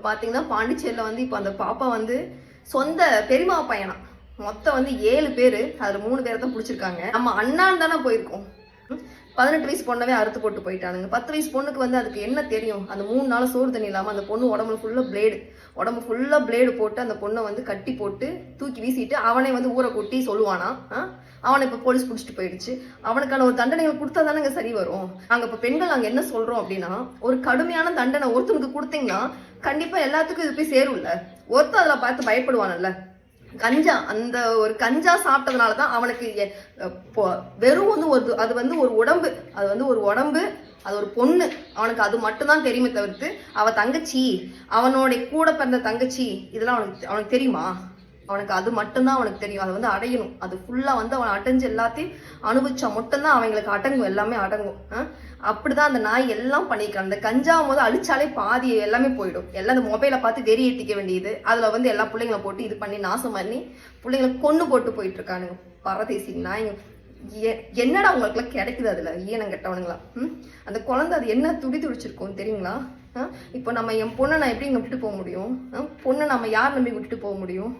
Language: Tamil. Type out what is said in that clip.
இப்போ பார்த்தீங்கன்னா பாண்டிச்சேரியில் வந்து இப்போ அந்த பாப்பா வந்து சொந்த பெரியமா பையனா. மொத்தம் வந்து ஏழு பேர். அதில் மூணு பேரை தான் பிடிச்சிருக்காங்க. நம்ம அண்ணான் தானே போயிருக்கோம். பதினெட்டு வயசு பொண்ணவே அறுத்து போட்டு போயிட்டானுங்க. பத்து வயசு பொண்ணுக்கு வந்து அதுக்கு என்ன தெரியும்? அந்த மூணு நாள் சோறு தண்ணி இல்லாமல் அந்த பொண்ணு உடம்புல ஃபுல்லாக பிளேடு உடம்பு ஃபுல்லாக பிளேடு போட்டு அந்த பொண்ணை வந்து கட்டி போட்டு தூக்கி வீசிட்டு அவனே வந்து ஊரை கொட்டி சொல்லுவானா? அவனை இப்போ போலீஸ் பிடிச்சிட்டு போயிடுச்சு. அவனுக்கான ஒரு தண்டனைகள் கொடுத்தா தானேங்க சரி வரும். நாங்கள் இப்போ பெண்கள் நாங்கள் என்ன சொல்கிறோம் அப்படின்னா ஒரு கடுமையான தண்டனை ஒருத்தனுக்கு கொடுத்தீங்கன்னா கண்டிப்பாக எல்லாத்துக்கும் இது போய் சேரும்ல. ஒருத்தன் அதில் பார்த்து பயப்படுவானல்ல. கஞ்சா அந்த ஒரு கஞ்சா சாப்பிட்டதுனால தான் அவனுக்கு வெறும் வந்து ஒரு அது வந்து ஒரு உடம்பு அது வந்து ஒரு உடம்பு அது ஒரு பொண்ணு. அவனுக்கு அது மட்டும்தான் தெரியுமே தவிர்த்து அவன் தங்கச்சி அவனோட கூட பிறந்த தங்கச்சி இதெல்லாம் அவனுக்கு அவனுக்கு தெரியுமா? அவனுக்கு அது மட்டும்தான் அவனுக்கு தெரியும். அதை வந்து அடையணும். அது ஃபுல்லா வந்து அவன் அடைஞ்சு எல்லாத்தையும் அனுபவிச்சா மட்டும்தான் அவங்களுக்கு அடங்கும். எல்லாமே அடங்கும். அப்படிதான் அந்த நாய் எல்லாம் பண்ணிக்கிறான் அந்த கஞ்சா போது அழிச்சாலே பாதி எல்லாமே போயிடும். எல்லாம் அந்த மொபைலை பார்த்து வெறி ஏற்றிக்க வேண்டியது. அதுல வந்து எல்லா பிள்ளைங்களை போட்டு இது பண்ணி நாசம் பண்ணி பிள்ளைங்களை கொண்டு போட்டு போயிட்டு இருக்கானுங்க பரதேசி நாய்ங்க என்னடா உங்களுக்குலாம் கிடைக்குது அதுல? ஈனம் கெட்டவனுங்களா? ம்? அந்த குழந்தை அது என்ன துடி துடிச்சிருக்கும் தெரியுங்களா? ஆ? இப்போ நம்ம என் பொண்ணை நான் எப்படி இங்க விட்டுட்டு போக முடியும்? பொண்ணை நம்ம யார் நம்பி விட்டுட்டு போக முடியும்?